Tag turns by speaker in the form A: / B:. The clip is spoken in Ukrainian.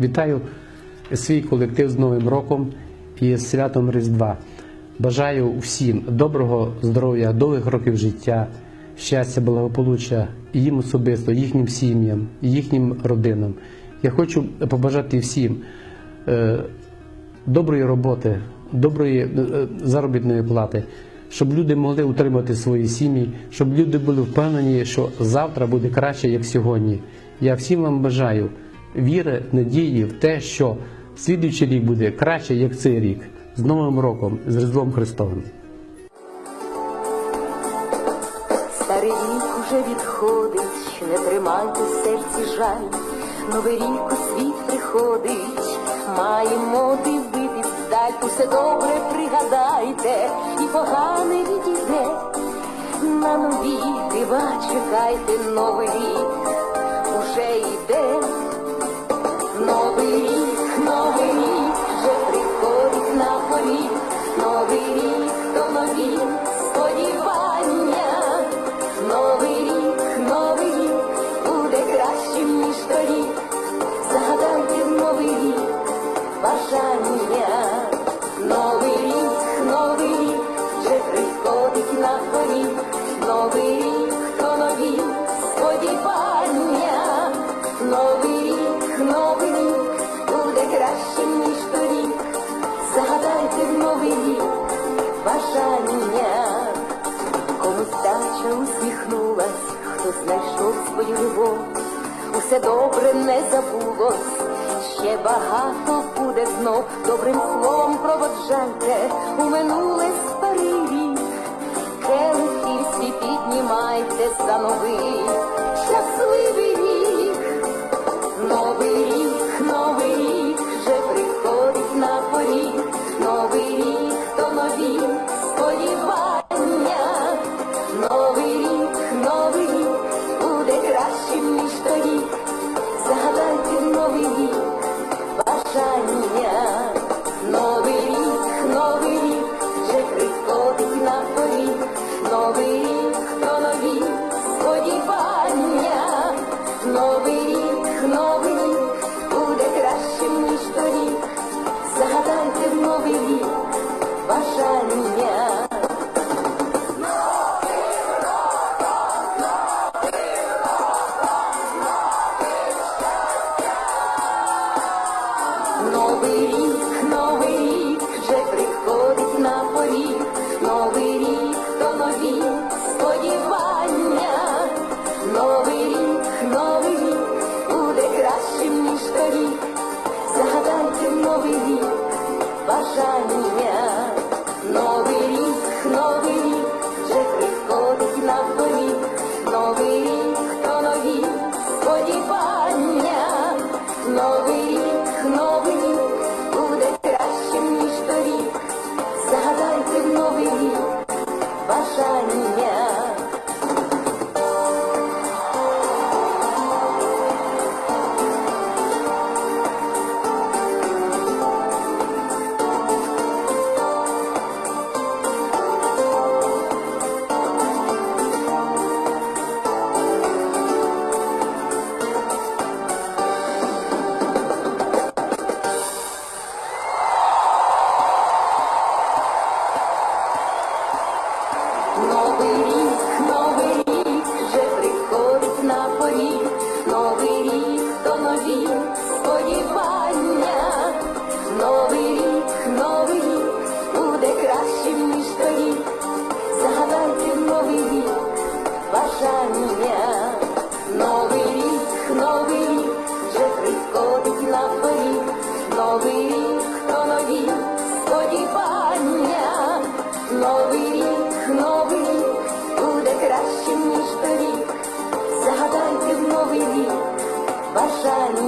A: Вітаю свій колектив з Новим роком і з святом Різдва. Бажаю всім доброго здоров'я, довгих років життя, щастя, благополуччя їм особисто, їхнім сім'ям, їхнім родинам. Я хочу побажати всім е, доброї роботи, доброї е, заробітної плати, щоб люди могли утримати свої сім'ї, щоб люди були впевнені, що завтра буде краще, як сьогодні. Я всім вам бажаю віри, надії в те, що слідуючий рік буде краще, як цей рік, з Новим роком, з Різдвом Христовим.
B: Старий рік уже відходить, не тримайте в серці жаль. Новий рік у світ приходить, маємо дивитись вдаль. Усе добре пригадайте, і погане відійде. На нові дива чекайте, новий рік you. Знайшов свою любов. Усе добре не забулось, ще багато буде знов. Добрим словом проводжайте у минуле старий рік. Келихи всі піднімайте за новий Новий рік, новий рік буде кращим, ніж торік. Загадайте в новий рік бажання. Новий рік, новий рік буде кращим, ніж торік. Загадайте в новий рік бажання.